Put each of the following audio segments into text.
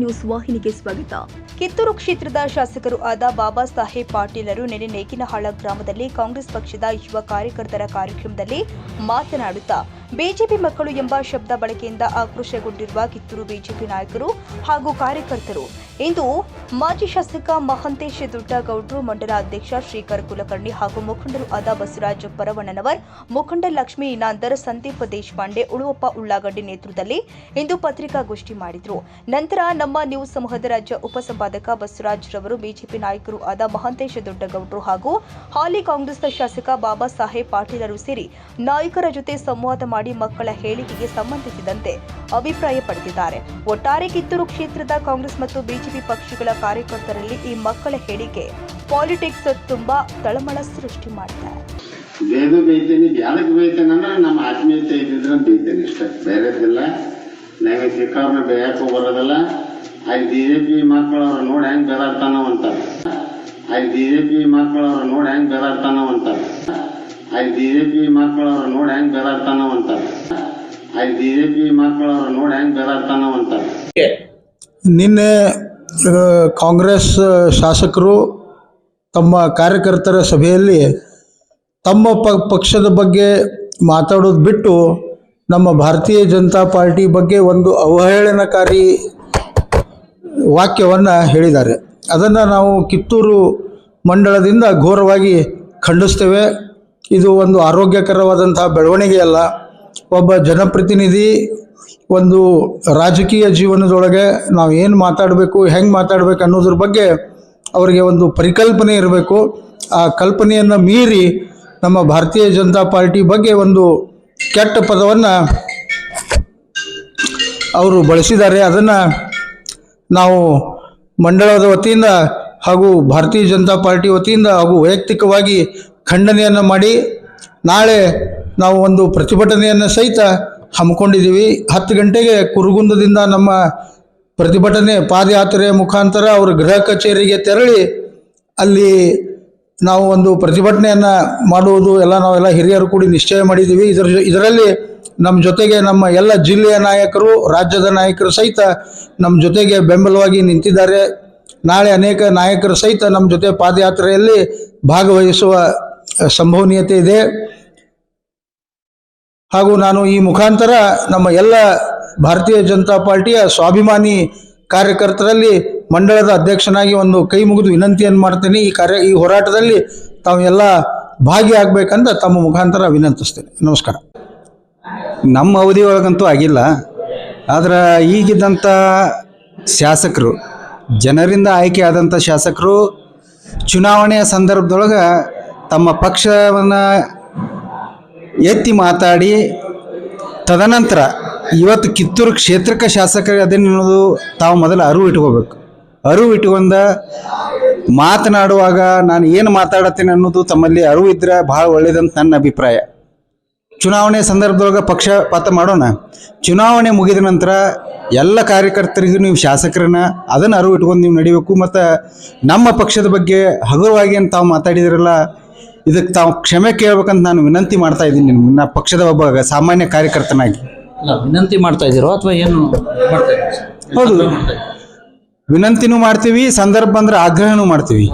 News ವಾಹಿನಿಗೆ ಸ್ವಾಗತ. ಕಿತ್ತೂರು ಕ್ಷೇತ್ರದ ಶಾಸಕರು ಆದ ಬಾಬಾ ಸಾಹೇಬ್ ಪಾಟೀಲರು ನಿನ್ನೆ ನೇಕಿನಹಾಳ ಗ್ರಾಮದಲ್ಲಿ ಕಾಂಗ್ರೆಸ್ ಪಕ್ಷದ ಯುವ ಕಾರ್ಯಕರ್ತರ ಕಾರ್ಯಕ್ರಮದಲ್ಲಿ ಮಾತನಾಡುತ್ತಾ, ಬಿಜೆಪಿ ಮಕ್ಕಳು ಎಂಬ ಶಬ್ದ ಬಳಕೆಯಿಂದ ಆಕ್ರೋಶಗೊಂಡಿರುವ ಕಿತ್ತೂರು ಬಿಜೆಪಿ ನಾಯಕರು ಹಾಗೂ ಕಾರ್ಯಕರ್ತರು ಇಂದು ಮಾಜಿ ಶಾಸಕ ಮಹಂತೇಶ್ ದೊಡ್ಡಗೌಡ್ರು ಮಂಡಲ ಅಧ್ಯಕ್ಷ ಶ್ರೀಕರ್ ಕುಲಕರ್ಣಿ ಹಾಗೂ ಮುಖಂಡರು ಆದ ಬಸವರಾಜ ಪರವಣ್ಣನವರ್, ಮುಖಂಡ ಲಕ್ಷ್ಮೀ ಇನಾಂದರ್, ಸಂದೀಪ್ ದೇಶಪಾಂಡೆ, ಉಳುವಪ್ಪ ಉಳ್ಳಾಗಡ್ಡಿ ನೇತೃತ್ವದಲ್ಲಿ ಇಂದು ಪತ್ರಿಕಾಗೋಷ್ಠಿ ಮಾಡಿದರು. ನಂತರ ನಮ್ಮ ನ್ಯೂಸ್ ಸಮೂಹದ ರಾಜ್ಯ ಉಪಸಂಪಾದಕ ಬಸವರಾಜ್ ರವರು ಬಿಜೆಪಿ ನಾಯಕರು ಆದ ಮಹಂತೇಶ್ ದೊಡ್ಡಗೌಡ್ರು ಹಾಗೂ ಹಾಲಿ ಕಾಂಗ್ರೆಸ್ ಶಾಸಕ ಬಾಬಾ ಸಾಹೇಬ್ ಪಾಟೀಲರು ಸೇರಿ ನಾಯಕರ ಜೊತೆ ಸಂವಾದ ಮಾಡಿ ಮಕ್ಕಳ ಹೇಳಿಕೆಗೆ ಸಂಬಂಧಿಸಿದಂತೆ ಅಭಿಪ್ರಾಯ ಪಡೆದಿದ್ದಾರೆ. ಒಟ್ಟಾರೆ ಕಿತ್ತೂರು ಕ್ಷೇತ್ರದ ಕಾಂಗ್ರೆಸ್ ಮತ್ತು ಬಿಜೆಪಿ ಪಕ್ಷಗಳ ಕಾರ್ಯಕರ್ತರಲ್ಲಿ ಈ ಮಕ್ಕಳ ಹೇಳಿಕೆ. ಪಾಲಿಟಿಕ್ಸ್ ತುಂಬಾ ತಳಮಳ ಸೃಷ್ಟಿ ಮಾಡಿದೆ ಬೇದು ಬೈತೇನೆ ಯಾರಿಗೆ ಬೈತೇನೆ ಅಂದ್ರೆ ನಮ್ಮ ಆತ್ಮೀಯತೆ ಇದ್ದಿದ್ರೆ ಬೈತೇನೆ ಇಷ್ಟ ಬೇರೆದಿಲ್ಲ. ನನಗೆ ಸಿಕ್ಕವ್ರನ್ನ ಬೇಯಕ್ಕೂ ಬರೋದಿಲ್ಲ. ಅಲ್ಲಿ ಬಿ ಜೆ ಪಿ ಮಕ್ಕಳವ್ರು ನೋಡಿ ಹೆಂಗ್ ಬೇದಾಡ್ತಾನೋ ಅಂತಾರೆ. ಅಲ್ಲಿ ಬಿ ಜೆ ಪಿ ಮಕ್ಕಳವ್ರು ನೋಡಿ ಹೆಂಗ್ ಬೇದಾಡ್ತಾನೋ ಅಂತಾರೆ. ಅಲ್ಲಿ ಬಿ ಜೆ ಪಿ ಮಕ್ಕಳವ್ರು ನೋಡಿ ಹೆಂಗ್ ಬೇದಾಡ್ತಾನೋ ಅಂತಾರೆ. ಅಲ್ಲಿ ಬಿ ಜೆ ಪಿ ಮಕ್ಕಳವ್ರು ನೋಡಿ ಹೆಂಗ್ ಬೇದಾಡ್ತಾನೋ ಅಂತಾರೆ. ನಿನ್ನೆ ಕಾಂಗ್ರೆಸ್ ಶಾಸಕರು ತಮ್ಮ ಕಾರ್ಯಕರ್ತರ ಸಭೆಯಲ್ಲಿ ತಮ್ಮ ಪಕ್ಷದ ಬಗ್ಗೆ ಮಾತಾಡೋದು ಬಿಟ್ಟು ನಮ್ಮ ಭಾರತೀಯ ಜನತಾ ಪಾರ್ಟಿ ಬಗ್ಗೆ ಒಂದು ಅವಹೇಳನಕಾರಿ ವಾಕ್ಯವನ್ನು ಹೇಳಿದ್ದಾರೆ. ಅದನ್ನು ನಾವು ಕಿತ್ತೂರು ಮಂಡಳದಿಂದ ಘೋರವಾಗಿ ಖಂಡಿಸ್ತೇವೆ. ಇದು ಒಂದು ಆರೋಗ್ಯಕರವಾದಂಥ ಬೆಳವಣಿಗೆಯಲ್ಲ. ಒಬ್ಬ ಜನಪ್ರತಿನಿಧಿ ಒಂದು ರಾಜಕೀಯ ಜೀವನದೊಳಗೆ ನಾವು ಏನು ಮಾತಾಡಬೇಕು, ಹೆಂಗೆ ಮಾತಾಡಬೇಕು ಅನ್ನೋದ್ರ ಬಗ್ಗೆ ಅವರಿಗೆ ಒಂದು ಪರಿಕಲ್ಪನೆ ಇರಬೇಕು. ಆ ಕಲ್ಪನೆಯನ್ನು ಮೀರಿ ನಮ್ಮ ಭಾರತೀಯ ಜನತಾ ಪಾರ್ಟಿ ಬಗ್ಗೆ ಒಂದು ಕೆಟ್ಟ ಪದವನ್ನು ಅವರು ಬಳಸಿದ್ದಾರೆ. ಅದನ್ನು ನಾವು ಮಂಡಳದ ವತಿಯಿಂದ ಹಾಗೂ ಭಾರತೀಯ ಜನತಾ ಪಾರ್ಟಿ ವತಿಯಿಂದ ಹಾಗೂ ವೈಯಕ್ತಿಕವಾಗಿ ಖಂಡನೆಯನ್ನು ಮಾಡಿ, ನಾಳೆ ನಾವು ಒಂದು ಪ್ರತಿಭಟನೆಯನ್ನು ಸಹಿತ ಹಮ್ಮಿಕೊಂಡಿದ್ದೀವಿ. ಹತ್ತು ಗಂಟೆಗೆ ಕುರುಗುಂದದಿಂದ ನಮ್ಮ ಪ್ರತಿಭಟನೆ ಪಾದಯಾತ್ರೆಯ ಮುಖಾಂತರ ಅವರ ಗೃಹ ಕಚೇರಿಗೆ ತೆರಳಿ ಅಲ್ಲಿ ನಾವು ಒಂದು ಪ್ರತಿಭಟನೆಯನ್ನು ಮಾಡುವುದು ಎಲ್ಲ ನಾವೆಲ್ಲ ಹಿರಿಯರು ಕೂಡಿ ನಿಶ್ಚಯ ಮಾಡಿದ್ದೀವಿ. ಇದರ ಇದರಲ್ಲಿ ನಮ್ಮ ಜೊತೆಗೆ ನಮ್ಮ ಎಲ್ಲ ಜಿಲ್ಲೆಯ ನಾಯಕರು, ರಾಜ್ಯದ ನಾಯಕರು ಸಹಿತ ನಮ್ಮ ಜೊತೆಗೆ ಬೆಂಬಲವಾಗಿ ನಿಂತಿದ್ದಾರೆ. ನಾಳೆ ಅನೇಕ ನಾಯಕರು ಸಹಿತ ನಮ್ಮ ಜೊತೆ ಪಾದಯಾತ್ರೆಯಲ್ಲಿ ಭಾಗವಹಿಸುವ ಸಂಭವನೀಯತೆ ಇದೆ. ಹಾಗೂ ನಾನು ಈ ಮುಖಾಂತರ ನಮ್ಮ ಎಲ್ಲ ಭಾರತೀಯ ಜನತಾ ಪಾರ್ಟಿಯ ಸ್ವಾಭಿಮಾನಿ ಕಾರ್ಯಕರ್ತರಲ್ಲಿ ಮಂಡಳದ ಅಧ್ಯಕ್ಷನಾಗಿ ಒಂದು ಕೈ ಮುಗಿದು ವಿನಂತಿಯನ್ನು ಮಾಡ್ತೇನೆ. ಈ ಕಾರ್ಯ, ಈ ಹೋರಾಟದಲ್ಲಿ ತಾವು ಎಲ್ಲ ಭಾಗಿಯಾಗಬೇಕಂತ ತಮ್ಮ ಮುಖಾಂತರ ವಿನಂತಿಸ್ತೇನೆ. ನಮಸ್ಕಾರ. ನಮ್ಮ ಅವಧಿ ಒಳಗಂತೂ ಆಗಿಲ್ಲ. ಆದ್ರೆ ಈಗಿದ್ದಂಥ ಶಾಸಕರು, ಜನರಿಂದ ಆಯ್ಕೆ ಆದಂಥ ಶಾಸಕರು ಚುನಾವಣೆಯ ಸಂದರ್ಭದೊಳಗೆ ತಮ್ಮ ಪಕ್ಷವನ್ನು ಎತ್ತಿ ಮಾತಾಡಿ. ತದನಂತರ ಇವತ್ತು ಕಿತ್ತೂರು ಕ್ಷೇತ್ರಕ್ಕೆ ಶಾಸಕರಿಗೆ ಅದೇನನ್ನೋದು ತಾವು ಮೊದಲು ಅರಿವು ಇಟ್ಕೋಬೇಕು. ಅರಿವು ಇಟ್ಕೊಂಡ ಮಾತನಾಡುವಾಗ ನಾನು ಏನು ಮಾತಾಡತ್ತೇನೆ ಅನ್ನೋದು ತಮ್ಮಲ್ಲಿ ಅರಿವು ಇದ್ರೆ ಭಾಳ ಒಳ್ಳೇದಂತ ನನ್ನ ಅಭಿಪ್ರಾಯ. ಚುನಾವಣೆ ಸಂದರ್ಭದೊಳಗೆ ಪಕ್ಷಪಾತ ಮಾಡೋಣ. ಚುನಾವಣೆ ಮುಗಿದ ನಂತರ ಎಲ್ಲ ಕಾರ್ಯಕರ್ತರಿಗೂ ನೀವು ಶಾಸಕರನ್ನ ಅದನ್ನು ಅರಿವು ಇಟ್ಕೊಂಡು ನೀವು ನಡಿಬೇಕು. ಮತ್ತು ನಮ್ಮ ಪಕ್ಷದ ಬಗ್ಗೆ ಹಗುರವಾಗಿ ಅಂತ ತಾವು ಮಾತಾಡಿದ್ರಲ್ಲ ಇದಕ್ಕೆ ತಾವು ಕ್ಷಮೆ ಕೇಳ್ಬೇಕಂತ ನಾನು ವಿನಂತಿ ಮಾಡ್ತಾ ಇದ್ದೀನಿ ನನ್ನ ಪಕ್ಷದ ಒಬ್ಬ ಸಾಮಾನ್ಯ ಕಾರ್ಯಕರ್ತನಾಗಿ. ಅಲ್ಲ ವಿನಂತಿ ಮಾಡ್ತಾ ಇದ್ದೀರೋ ಅಥವಾ ಏನು ಮಾಡ್ತಾ? ಹೌದು. ವಿನಂತಿನೂ ಮಾಡ್ತೀವಿ ಸಂದರ್ಭ ಅಂದ್ರೆ ಆಗ್ರಹನೂ ಮಾಡ್ತೀವಿ.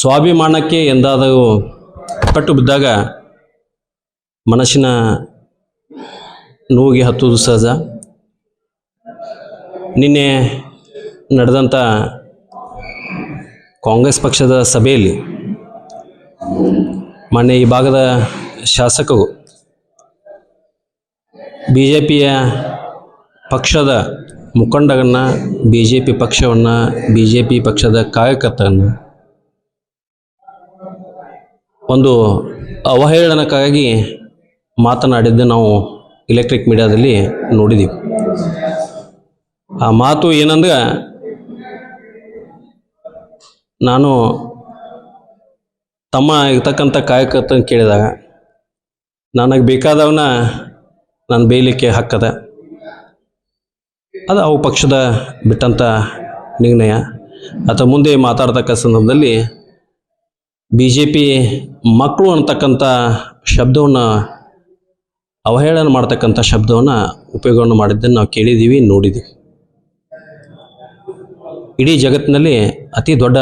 ಸ್ವಾಭಿಮಾನಕ್ಕೆ ಎಂದಾದರೂ ಪಟ್ಟು ಬಿದ್ದಾಗ ಮನಸ್ಸಿನ ನೋವಿಗೆ ಹತ್ತುವುದು ಸಹಜ. ನಿನ್ನೆ ನಡೆದಂಥ ಕಾಂಗ್ರೆಸ್ ಪಕ್ಷದ ಸಭೆಯಲ್ಲಿ ಮೊನ್ನೆ ಈ ಭಾಗದ ಶಾಸಕರು ಬಿ ಜೆ ಪಿಯ ಪಕ್ಷದ ಮುಖಂಡರನ್ನು ಬಿ ಜೆ ಪಿ ಪಕ್ಷವನ್ನು ಬಿ ಜೆ ಪಿ ಪಕ್ಷದ ಕಾರ್ಯಕರ್ತರನ್ನು ಒಂದು ಅವಹೇಳನಕ್ಕಾಗಿ ಮಾತನಾಡಿದ್ದು ನಾವು ಎಲೆಕ್ಟ್ರಿಕ್ ಮೀಡಿಯಾದಲ್ಲಿ ನೋಡಿದ್ದೀವಿ. ಆ ಮಾತು ಏನಂದ್ರೆ, ನಾನು ತಮ್ಮ ಇರ್ತಕ್ಕಂಥ ಕಾಯಕರ್ತನ ಕೇಳಿದಾಗ ನನಗೆ ಬೇಕಾದವನ ನಾನು ಬೇಯಲಿಕ್ಕೆ ಹಕ್ಕದ ಅದು ಅವು ಪಕ್ಷದ ಬಿಟ್ಟಂಥ ನಿರ್ಣಯ. ಅಥವಾ ಮುಂದೆ ಮಾತಾಡ್ತಕ್ಕ ಸಂದರ್ಭದಲ್ಲಿ ಬಿ ಜೆ ಪಿ ಮಕ್ಕಳು ಅಂತಕ್ಕಂಥ ಶಬ್ದವನ್ನು, ಅವಹೇಳನ ಮಾಡ್ತಕ್ಕಂಥ ಶಬ್ದವನ್ನು ಉಪಯೋಗವನ್ನು ಮಾಡಿದ್ದನ್ನು ನಾವು ಕೇಳಿದ್ದೀವಿ ನೋಡಿದ್ದೀವಿ ಇಡೀ ಜಗತ್ತಿನಲ್ಲಿ ಅತಿ ದೊಡ್ಡ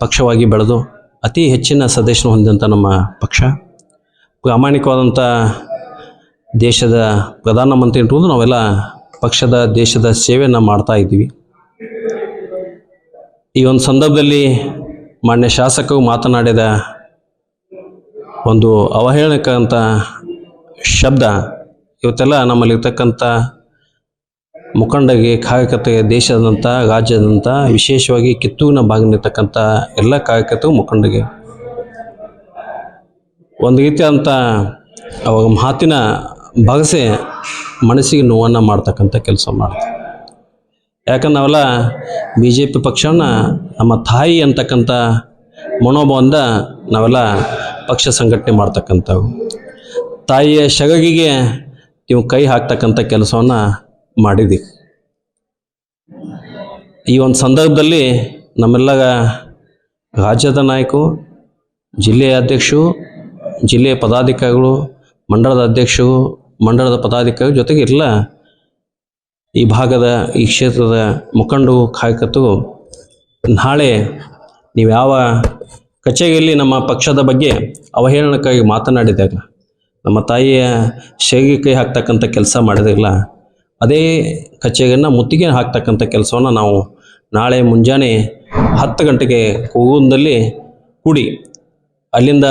ಪಕ್ಷವಾಗಿ ಬೆಳೆದು ಅತಿ ಹೆಚ್ಚಿನ ಸದಸ್ಯರು ಹೊಂದಿದಂಥ ನಮ್ಮ ಪಕ್ಷ. ಪ್ರಾಮಾಣಿಕವಾದಂಥ ದೇಶದ ಪ್ರಧಾನಮಂತ್ರಿ ಇಟ್ಕೊಂಡು ನಾವೆಲ್ಲ ಪಕ್ಷದ, ದೇಶದ ಸೇವೆಯನ್ನು ಮಾಡ್ತಾ ಇದ್ದೀವಿ. ಈ ಒಂದು ಸಂದರ್ಭದಲ್ಲಿ ಮಾನ್ಯ ಶಾಸಕರು ಮಾತನಾಡಿದ ಒಂದು ಅವಹೇಳಕ ಅಂತ ಶಬ್ದ ಇವತ್ತೆಲ್ಲ ನಮ್ಮಲ್ಲಿರ್ತಕ್ಕಂಥ ಮುಖಂಡಗೆ ಕಾಯಕತೆ ದೇಶದಂಥ ರಾಜ್ಯದಂಥ ವಿಶೇಷವಾಗಿ ಕಿತ್ತೂರಿನ ಭಾಗದಲ್ಲಿರ್ತಕ್ಕಂಥ ಎಲ್ಲ ಕಾರ್ಯಕರ್ತರು ಮುಖಂಡಗೆ ಒಂದು ರೀತಿಯಾದಂಥ ಅವಾಗ ಮಾತಿನ ಬಗಸೆ ಮನಸ್ಸಿಗೆ ನೋವನ್ನು ಮಾಡ್ತಕ್ಕಂಥ ಕೆಲಸ ಮಾಡ್ತಾರೆ. ಯಾಕಂದ್ರೆ ನಾವೆಲ್ಲ ಬಿ ಜೆ ಪಿ ಪಕ್ಷವನ್ನು ನಮ್ಮ ತಾಯಿ ಅಂತಕ್ಕಂಥ ಮನೋಭಾವದಿಂದ ನಾವೆಲ್ಲ ಪಕ್ಷ ಸಂಘಟನೆ ಮಾಡ್ತಕ್ಕಂಥವು. ತಾಯಿಯ ಶಗಗಿಗೆ ನೀವು ಕೈ ಹಾಕ್ತಕ್ಕಂಥ ಕೆಲಸವನ್ನು ಮಾಡಿದ್ದೀವಿ ಈ ಒಂದು ಸಂದರ್ಭದಲ್ಲಿ ನಮ್ಮೆಲ್ಲ ರಾಜ್ಯದ ನಾಯಕರು, ಜಿಲ್ಲೆಯ ಅಧ್ಯಕ್ಷರು, ಜಿಲ್ಲೆಯ ಪದಾಧಿಕಾರಿಗಳು ಮಂಡಳದ ಅಧ್ಯಕ್ಷರು ಮಂಡಳದ ಪದಾಧಿಕಾರಿ ಜೊತೆಗೆ ಎಲ್ಲ ಈ ಭಾಗದ ಈ ಕ್ಷೇತ್ರದ ಮುಖಂಡರು, ಕಾರ್ಯಕರ್ತರು, ನಾಳೆ ನೀವು ಯಾವ ಕಚೇರಿಯಲ್ಲಿ ನಮ್ಮ ಪಕ್ಷದ ಬಗ್ಗೆ ಅವಹೇಳನಕ್ಕಾಗಿ ಮಾತನಾಡಿದಾಗ, ನಮ್ಮ ತಾಯಿಯ ಶೈಲಿ ಕೈ ಹಾಕ್ತಕ್ಕಂಥ ಕೆಲಸ ಮಾಡಿದಿರಲ್ಲ ಅದೇ ಕಚೇರಿಯನ್ನು ಮುತ್ತಿಗೆ ಹಾಕ್ತಕ್ಕಂಥ ಕೆಲಸವನ್ನು ನಾವು ನಾಳೆ ಮುಂಜಾನೆ ಹತ್ತು ಗಂಟೆಗೆ ಕೂಗುಂದಲ್ಲಿ ಕೂಡಿ ಅಲ್ಲಿಂದ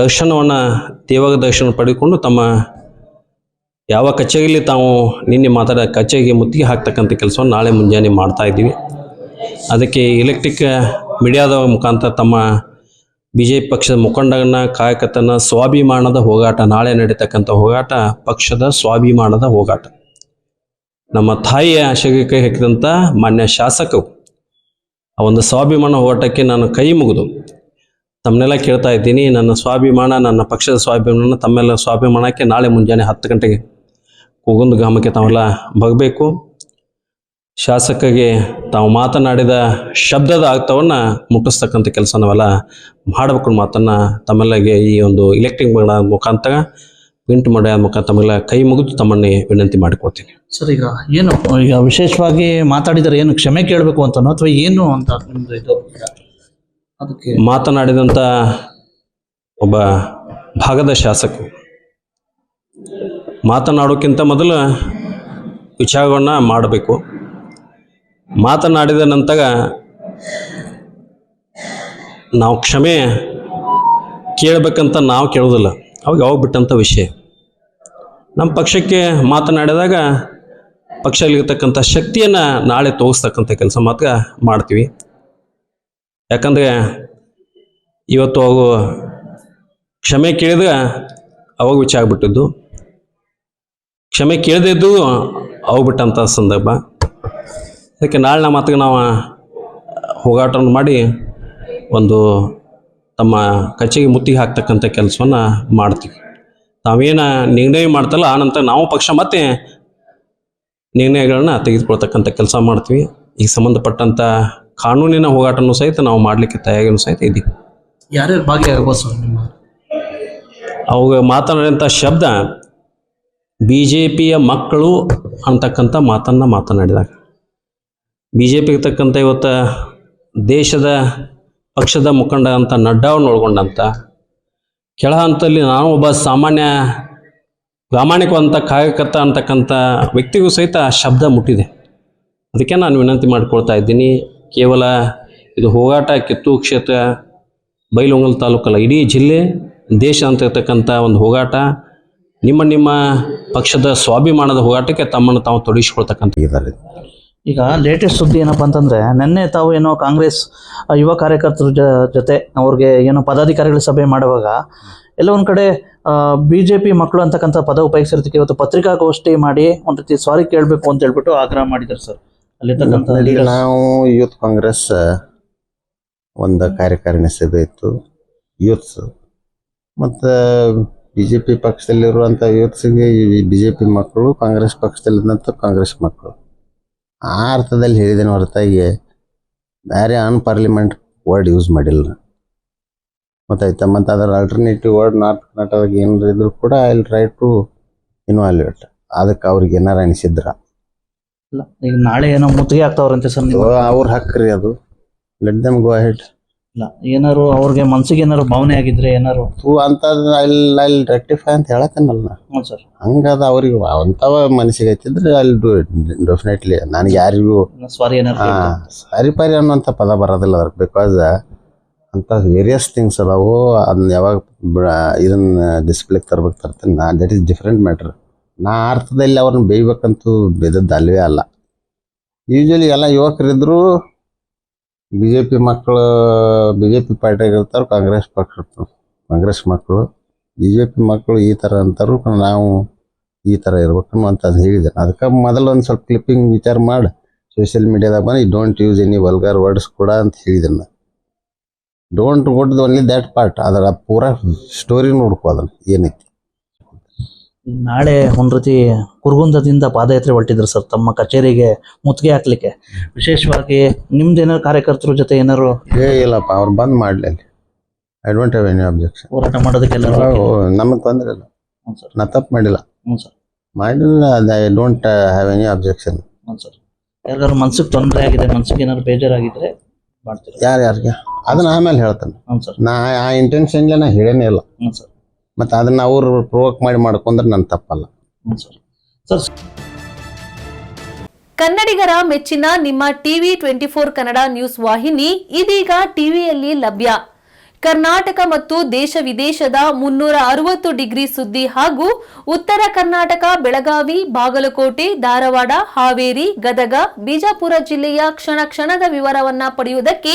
ದರ್ಶನವನ್ನು, ದೇವರ ದರ್ಶನ ಪಡೆದುಕೊಂಡು ತಮ್ಮ ಯಾವ ಕಚೇರಿಯಲ್ಲಿ ತಾವು ನಿನ್ನೆ ಮಾತಾಡ ಕಚೇರಿಗೆ ಮುತ್ತಿಗೆ ಹಾಕ್ತಕ್ಕಂಥ ಕೆಲಸವನ್ನು ನಾಳೆ ಮುಂಜಾನೆ ಮಾಡ್ತಾ ಇದ್ದೀವಿ. ಅದಕ್ಕೆ ಎಲೆಕ್ಟ್ರಿಕ್ ಮೀಡಿಯಾದ ಮುಖಾಂತರ ತಮ್ಮ ಬಿ ಜೆ ಪಿ ಪಕ್ಷದ ಮುಖಂಡನ ಕಾಯಕತನ ಸ್ವಾಭಿಮಾನದ ಹೋಗಾಟ, ನಾಳೆ ನಡೀತಕ್ಕಂಥ ಹೋಗಾಟ ಪಕ್ಷದ ಸ್ವಾಭಿಮಾನದ ಹೋಗಾಟ. ನಮ್ಮ ತಾಯಿಯ ಆಶೆಗೆ ಕೈ ಹಾಕಿದಂಥ ಮಾನ್ಯ ಶಾಸಕರು, ಆ ಒಂದು ಸ್ವಾಭಿಮಾನ ಹೋರಾಟಕ್ಕೆ ನಾನು ಕೈ ಮುಗಿದು ತಮ್ಮನ್ನೆಲ್ಲ ಕೇಳ್ತಾ ಇದ್ದೀನಿ. ನನ್ನ ಸ್ವಾಭಿಮಾನ, ನನ್ನ ಪಕ್ಷದ ಸ್ವಾಭಿಮಾನ ತಮ್ಮೆಲ್ಲ ಸ್ವಾಭಿಮಾನಕ್ಕೆ ನಾಳೆ ಮುಂಜಾನೆ ಹತ್ತು ಗಂಟೆಗೆ ಕೂಗುಂದು ಗ್ರಾಮಕ್ಕೆ ತಾವೆಲ್ಲ ಬರಬೇಕು. ಶಾಸಕರಿಗೆ ತಾವು ಮಾತನಾಡಿದ ಶಬ್ದದ ಅರ್ಥವನ್ನು ಮುಟ್ಟಿಸ್ತಕ್ಕಂಥ ಕೆಲಸ ನಾವೆಲ್ಲ ಮಾಡಬೇಕು ಮಾತನ್ನು ತಮ್ಮೆಲ್ಲಗೆ ಈ ಒಂದು ಇಲೆಕ್ಟ್ರಿಕ್ ಮುಖಾಂತರ ಪ್ರಿಂಟ್ ಮಾಡೋ ಮುಖಾಂತರ ತಮ್ಮೆಲ್ಲ ಕೈ ಮುಗಿದು ತಮ್ಮನ್ನೇ ವಿನಂತಿ ಮಾಡಿಕೊಡ್ತೀನಿ ಸರ್ ಈಗ ಏನು ಈಗ ವಿಶೇಷವಾಗಿ ಮಾತಾಡಿದರೆ ಏನು ಕ್ಷಮೆ ಕೇಳಬೇಕು ಅಂತನೋ ಅಥವಾ ಏನು ಅಂತ ನಿಮ್ದು ಇದು? ಅದಕ್ಕೆ ಮಾತನಾಡಿದಂಥ ಒಬ್ಬ ಭಾಗದ ಶಾಸಕರು ಮಾತನಾಡೋಕ್ಕಿಂತ ಮೊದಲು ವಿಚಾರವನ್ನು ಮಾಡಬೇಕು. ಮಾತನಾಡಿದ ನಂತರ ನಾವು ಕ್ಷಮೆ ಕೇಳಬೇಕಂತ ನಾವು ಕೇಳೋದಿಲ್ಲ ಅವಾಗ ಯಾವಾಗ ಬಿಟ್ಟಂಥ ವಿಷಯ. ನಮ್ಮ ಪಕ್ಷಕ್ಕೆ ಮಾತನಾಡಿದಾಗ ಪಕ್ಷದಲ್ಲಿರ್ತಕ್ಕಂಥ ಶಕ್ತಿಯನ್ನು ನಾಳೆ ತೋರಿಸ್ತಕ್ಕಂಥ ಕೆಲಸ ಮಾತ್ರ ಮಾಡ್ತೀವಿ. ಯಾಕಂದರೆ ಇವತ್ತು ಅವು ಕ್ಷಮೆ ಕೇಳಿದ್ರೆ ಅವಾಗ ವಿಚಾರ ಆಗ್ಬಿಟ್ಟಿದ್ದು. ಕ್ಷಮೆ ಕೇಳದಿದ್ದು ಅವು ಬಿಟ್ಟಂಥ ಸಂದರ್ಭ. ಅದಕ್ಕೆ ನಾಳೆ ನಮ್ಮ ಮಾತಿಗೆ ನಾವು ಹೋಗಾಟವನ್ನು ಮಾಡಿ ಒಂದು ತಮ್ಮ ಕಚೇರಿಗೆ ಮುತ್ತಿಗೆ ಹಾಕ್ತಕ್ಕಂಥ ಕೆಲಸವನ್ನು ಮಾಡ್ತೀವಿ. ತಾವೇನು ನಿರ್ಣಯ ಮಾಡ್ತಲ್ಲ ಆನಂತರ ನಂತರ ನಾವು ಪಕ್ಷ ಮತ್ತೆ ನಿರ್ಣಯಗಳನ್ನ ತೆಗೆದುಕೊಳ್ತಕ್ಕಂಥ ಕೆಲಸ ಮಾಡ್ತೀವಿ. ಈಗ ಸಂಬಂಧಪಟ್ಟಂಥ ಕಾನೂನಿನ ಹೋರಾಟನೂ ಸಹಿತ ನಾವು ಮಾಡಲಿಕ್ಕೆ ತಯಾರಿನೂ ಸಹಿತ ಇದ್ದೀವಿ. ಯಾರ್ಯಾರು ಭಾಗಿಯಾಗಬಹುದು ಸರ್ ನಿಮ್ಮ? ಅವಾಗ ಮಾತನಾಡಿದಂಥ ಶಬ್ದ ಬಿ ಜೆ ಪಿಯ ಮಕ್ಕಳು ಅಂತಕ್ಕಂಥ ಮಾತನ್ನು ಮಾತನಾಡಿದಾಗ. ಬಿ ಜೆ ಪಿಗೆ ತಕ್ಕಂಥ ಇವತ್ತು ದೇಶದ ಪಕ್ಷದ ಮುಖಂಡ ಅಂತ ನಡ್ಡಾವನ್ನು ಒಳಗೊಂಡಂಥ ಕೆಳ ಹಂತದಲ್ಲಿ ನಾನು ಒಬ್ಬ ಸಾಮಾನ್ಯ ಪ್ರಾಮಾಣಿಕವಂಥ ಕಾರ್ಯಕರ್ತ ಅಂತಕ್ಕಂಥ ವ್ಯಕ್ತಿಗೂ ಸಹಿತ ಆ ಶಬ್ದ ಮುಟ್ಟಿದೆ. ಅದಕ್ಕೆ ನಾನು ವಿನಂತಿ ಮಾಡಿಕೊಳ್ತಾ ಇದ್ದೀನಿ. ಕೇವಲ ಇದು ಹೋಗಾಟ ಕಿತ್ತೂರು ಕ್ಷೇತ್ರ ಬೈಲೊಂಗಲ್ ತಾಲೂಕಲ್ಲ, ಇಡೀ ಜಿಲ್ಲೆ ದೇಶ ಅಂತ ಇರ್ತಕ್ಕಂಥ ಒಂದು ಹೋಗಾಟ ನಿಮ್ಮ ನಿಮ್ಮ ಪಕ್ಷದ ಸ್ವಾಭಿಮಾನದ ಹೋರಾಟಕ್ಕೆ ತಮ್ಮನ್ನು ತಾವು ತೊಡಗಿಸ್ಕೊಳ್ತಕ್ಕಂಥ ಇದ್ದಾರೆ ಈಗ ಲೇಟೆಸ್ಟ್ ಸುದ್ದಿ ಏನಪ್ಪ ಅಂತಂದ್ರೆ ನಿನ್ನೆ ತಾವು ಏನೋ ಕಾಂಗ್ರೆಸ್ ಯುವ ಕಾರ್ಯಕರ್ತರ ಜೊತೆ ಅವ್ರಿಗೆ ಏನೋ ಪದಾಧಿಕಾರಿಗಳ ಸಭೆ ಮಾಡುವಾಗ ಎಲ್ಲ ಒಂದ್ ಕಡೆ ಬಿ ಜೆ ಪಿ ಮಕ್ಕಳು ಅಂತಕ್ಕಂಥ ಪದ ಉಪಯೋಗಿಸಿರೋದಕ್ಕೆ ಇವತ್ತು ಪತ್ರಿಕಾಗೋಷ್ಠಿ ಮಾಡಿ ಒಂದು ರೀತಿ ಸಾರಿ ಕೇಳಬೇಕು ಅಂತ ಹೇಳ್ಬಿಟ್ಟು ಆಗ್ರಹ ಮಾಡಿದ್ದಾರೆ ಸರ್. ಅಲ್ಲಿರ್ತಕ್ಕಂಥ ನಾವು ಯೂತ್ ಕಾಂಗ್ರೆಸ್ ಒಂದು ಕಾರ್ಯಕಾರಿಣಿ ಸಭೆ ಇತ್ತು ಯೂತ್ಸ್. ಮತ್ತು ಬಿ ಜೆ ಪಿ ಪಕ್ಷದಲ್ಲಿರುವಂಥ ಯೂತ್ಸಿಗೆ ಬಿ ಜೆ ಪಿ ಮಕ್ಕಳು ಕಾಂಗ್ರೆಸ್ ಪಕ್ಷದಲ್ಲಿದ್ದಂಥ ಕಾಂಗ್ರೆಸ್ ಮಕ್ಕಳು. ಆ ಅರ್ಥದಲ್ಲಿ ಹೇಳಿದ್ದೇನೆ ಹೊರತಾಗಿ ಬೇರೆ ಅನ್ಪಾರ್ಲಿಮೆಂಟ್ ವರ್ಡ್ ಯೂಸ್ ಮಾಡಿಲ್ಲ. ಗೊತ್ತಾಯ್ತಾ? ಮತ್ತು ಅದರ ಆಲ್ಟರ್ನೇಟಿವ್ ವರ್ಡ್ ನಾರ್ತ್ ಕರ್ನಾಟಕದಾಗ ಏನಾರು ಇದ್ರು ಕೂಡ ಐ ಟ್ರೈ ಟು ಇನ್ವಾಲ್ಯೂಟ್ ಅದಕ್ಕೆ ಅವ್ರಿಗೆ ಏನಾರು ಅನಿಸಿದ್ರ? ಇಲ್ಲ ಈಗ ನಾಳೆ ಏನೋ ಮುತ್ತಿಗೆ ಆಗ್ತಾವ್ರಂತೆ ಸರ್ ನೀವು ಅವ್ರ ಹಕ್ಕ್ರಿ ಅದು. ಲೆಟ್ ದಮ್ ಗೋ ಹೆಡ್ ಇಲ್ಲ. ಏನಾರು ಅವ್ರಿಗೆ ಮನ್ಸಿಗೆ ಏನಾರು ಭಾವನೆ ಆಗಿದ್ರೆ ಏನಾರು? ಹೂ ಅಂತ ಅಲ್ಲಿ ಅಲ್ಲಿ ರೆಕ್ಟಿಫೈ ಅಂತ ಹೇಳತ್ತೇನಲ್ಲ ನಾ. ಹ್ಞೂ ಸರ್. ಹಂಗದ ಅವ್ರಿಗೆ ಅಂಥವ ಮನಸ್ಸಿಗೆ ಹಚ್ಚಿದ್ರೆ ಅಲ್ಲಿ ಡೆಫಿನೆಟ್ಲಿ ನನಗೆ ಯಾರಿಗೂ ಸಾರಿ ಏನಾರು ಹಾ ಸಾರಿ ಪಾರಿ ಅನ್ನೋಂಥ ಪದ ಬರೋದಿಲ್ಲ ಅದ್ರ ಬಿಕಾಸ್ ಅಂತ ವೇರಿಯಸ್ ಥಿಂಗ್ಸ್ ಅದಾವು. ಅದನ್ನ ಯಾವಾಗ ಇದನ್ನ ಡಿಸ್ಪ್ಲೇಗೆ ತರ್ಬೇಕು ತರ್ತೀನಿ ನಾ. ದಟ್ ಈಸ್ ಡಿಫ್ರೆಂಟ್ ಮ್ಯಾಟ್ರ್ ನಾ ಅರ್ಥದಲ್ಲಿ ಅವ್ರನ್ನ ಬೇಯ್ಬೇಕಂತೂ ಬೇದದ್ದು ಅಲ್ವೇ ಅಲ್ಲ. ಯೂಶ್ವಲಿ ಎಲ್ಲ ಯುವಕರಿದ್ರು ಬಿ ಜೆ ಪಿ ಮಕ್ಕಳು ಬಿ ಜೆ ಪಿ ಪಾರ್ಟಿಯಾಗ ಇರ್ತಾರೆ ಕಾಂಗ್ರೆಸ್ ಪಕ್ಷ ಕಾಂಗ್ರೆಸ್ ಮಕ್ಕಳು ಬಿ ಜೆ ಪಿ ಮಕ್ಕಳು ಈ ಥರ ಅಂತಾರು ನಾವು ಈ ಥರ ಇರ್ಬೇಕು ಅಂತ ಅದು ಹೇಳಿದೆ ಅದಕ್ಕೆ ಮೊದಲು ಒಂದು ಸ್ವಲ್ಪ ಕ್ಲಿಪ್ಪಿಂಗ್ ವಿಚಾರ ಮಾಡಿ. ಸೋಷಿಯಲ್ ಮೀಡಿಯಾದಾಗ ಬಂದು don't use any vulgar words ಕೂಡ ಅಂತ ಹೇಳಿದೆ ನಾನು don't got only that part ಅದರ ಪೂರಾ ಸ್ಟೋರಿ ನೋಡ್ಕೋ ಅದನ್ನು, ಏನೈತಿ. ನಾಳೆ ಒಂದ್ ರೀತಿ ಕುರುಗುಂದದಿಂದ ಪಾದಯಾತ್ರೆ ಹೊರಟಿದ್ರು ಸರ್ ತಮ್ಮ ಕಚೇರಿಗೆ ಮುತ್ತಿಗೆ ಹಾಕ್ಲಿಕ್ಕೆ. ವಿಶೇಷವಾಗಿ ನಿಮ್ದು ಏನಾರು ಕಾರ್ಯಕರ್ತರ ಜೊತೆ ಏನಾರು ಏ ಇಲ್ಲಪ್ಪ ಅವ್ರು ಬಂದ್ ಮಾಡಲಿ ಅಲ್ಲಿ. I don't have any objection ಹೋರಾಟ ಮಾಡೋದಕ್ಕೆಲ್ಲ ನಮಗೆ ತೊಂದರೆ ಇಲ್ಲ. ಹ್ಞೂ ಸರ್. ನಾ ತಪ್ಪು ಮಾಡಿಲ್ಲ. ಹ್ಞೂ ಸರ್. ಮಾಡಿಲ್ಲ I don't have any objection ಹ್ಞೂ ಸರ್. ಯಾರಿಗಾರು ಮನ್ಸಿಗೆ ತೊಂದರೆ ಆಗಿದೆ ಮನ್ಸಿಗೆ ಏನಾದ್ರು ಬೇಜಾರಾಗಿದ್ರೆ ಮಾಡ್ತೀರಾ? ಯಾರು ಯಾರಿಗೆ? ಅದನ್ನ ಆಮೇಲೆ ಹೇಳ್ತಾನೆ. ಹ್ಞೂ ಸರ್. ನಾ ಆ ಇಂಟೆನ್ಷನ್ಗೆ ನಾ ಹೇಳೇನೇ ಇಲ್ಲ. ಹ್ಞೂ ಸರ್. ಮತ್ತು ಅದನ್ನ ಅವರು ಪ್ರೊವೋಕ್ ಮಾಡಿ ಮಾಡ್ಕೊಂಡ್ರೆ ನನ್ನ ತಪ್ಪಲ್ಲ. ಸರ್ ಕನ್ನಡಿಗರ ಮೆಚ್ಚಿನ ನಿಮ್ಮ TV twenty four Kannada news ವಾಹಿನಿ ಇದೀಗ ಟಿವಿಯಲ್ಲಿ ಲಭ್ಯ. ಕರ್ನಾಟಕ ಮತ್ತು ದೇಶ ವಿದೇಶದ ಮುನ್ನೂರ ಅರವತ್ತು ಡಿಗ್ರಿ ಸುದ್ದಿ ಹಾಗೂ ಉತ್ತರ ಕರ್ನಾಟಕ ಬೆಳಗಾವಿ ಬಾಗಲಕೋಟೆ ಧಾರವಾಡ ಹಾವೇರಿ ಗದಗ ಬಿಜಾಪುರ ಜಿಲ್ಲೆಯ ಕ್ಷಣ ಕ್ಷಣದ ವಿವರವನ್ನ ಪಡೆಯುವುದಕ್ಕೆ